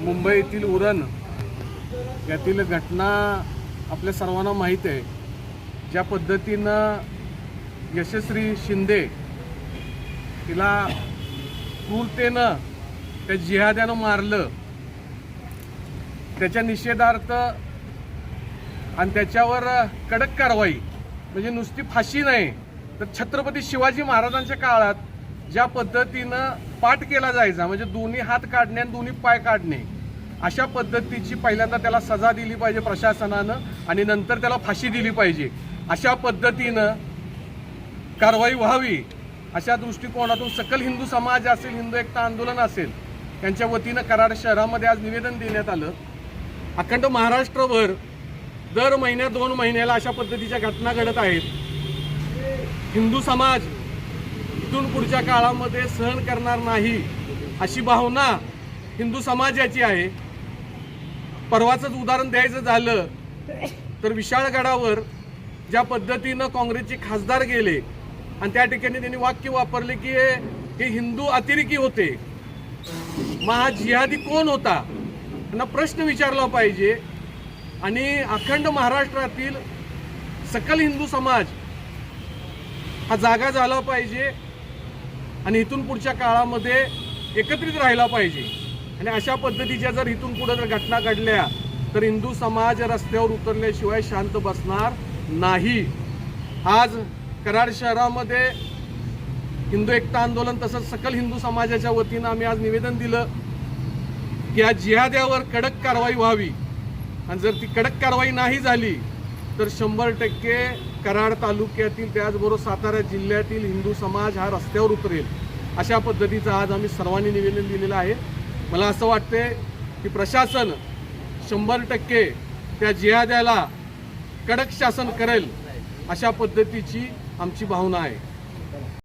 मुंबईतील उरण यातील घटना आपल्या सर्वांना माहीत आहे. ज्या पद्धतीनं यशस्वी शिंदे तिला क्रूरतेनं त्या जिहाद्यानं मारलं त्याच्या निषेधार्थ आणि त्याच्यावर कडक कारवाई म्हणजे नुसती फाशी नाही तर छत्रपती शिवाजी महाराजांच्या काळात ज्या पद्धतीनं पाठ केला जायचा म्हणजे दोन्ही हात काढणे आणि दोन्ही पाय काढणे अशा पद्धतीची पहिल्यांदा त्याला सजा दिली पाहिजे प्रशासनानं आणि नंतर त्याला फाशी दिली पाहिजे. अशा पद्धतीनं कारवाई व्हावी अशा दृष्टिकोनातून सकल हिंदू समाज असेल हिंदू एकता आंदोलन असेल त्यांच्या वतीनं कराड शहरामध्ये आज निवेदन देण्यात आलं. अखंड महाराष्ट्रभर दर महिन्या दोन महिन्याला अशा पद्धतीच्या घटना घडत आहेत. हिंदू समाज इथून पुढच्या काळामध्ये सहन करणार नाही अशी भावना हिंदू समाजाची आहे. परवाचंच उदाहरण द्यायचं झालं तर विशाळगडावर ज्या पद्धतीनं काँग्रेसचे खासदार गेले आणि त्या ठिकाणी त्यांनी वाक्य वापरले की हे हिंदू अतिरेकी होते. मग कोण होता? त्यांना प्रश्न विचारला पाहिजे. आणि अखंड महाराष्ट्रातील सकल हिंदू समाज हा जागा झाला पाहिजे. आणि इथून पुढच्या काळामध्ये एकत्रित राहिला पाहिजे. आणि अशा पद्धतीच्या जर इथून पुढे जर घटना घडल्या तर हिंदू समाज रस्त्यावर उतरल्याशिवाय शांत बसणार नाही. आज कराड शहरामध्ये हिंदू एकता आंदोलन तसंच सकल हिंदू समाजाच्या वतीनं आम्ही आज निवेदन दिलं की या जिहाद्यावर कडक कारवाई व्हावी. आणि जर ती कडक कारवाई नाही झाली तर शंभर टक्के कराड तालुक्यातील त्याचबरोबर सातारा जिल्ह्यातील हिंदू समाज हा रस्त्यावर उतरेल अशा पद्धतीचं आज आम्ही सर्वांनी निवेदन दिलेलं आहे. मला असं वाटते की प्रशासन शंभर टक्के त्या जिहाद्याला कडक शासन करेल अशा पद्धतीची आमची भावना आहे.